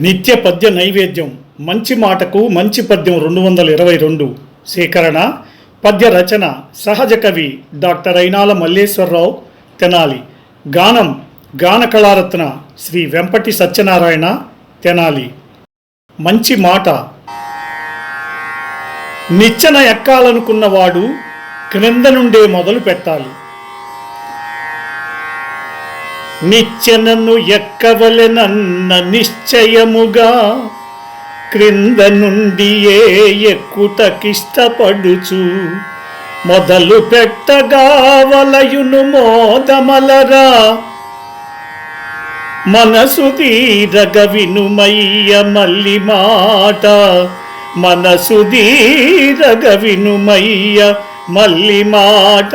నిత్య పద్య నైవేద్యం. మంచి మాటకు మంచి పద్యం రెండు వందల ఇరవై రెండు. సేకరణ. పద్య రచన. సహజ కవి డాక్టర్ అయినాల మల్లేశ్వరరావు తెనాలి. గానం. గాన కళారత్న శ్రీ వెంపటి సత్యనారాయణ తెనాలి. మంచి మాట. నిచ్చెన ఎక్కాలనుకున్నవాడు క్రింద నుండే మొదలు పెట్టాలి. నిచ్చెనను ఎక్కవలెనన్న నిశ్చయముగా క్రింద నుండి ఏ ఎక్కుటకిష్టపడుచు? మొదలు పెట్టగా వలయును మోదమలరా? మనసు తీరగ వినుమయ్య మల్లి మాట. మనసు తీరగ వినుమయ్య మల్లి మాట.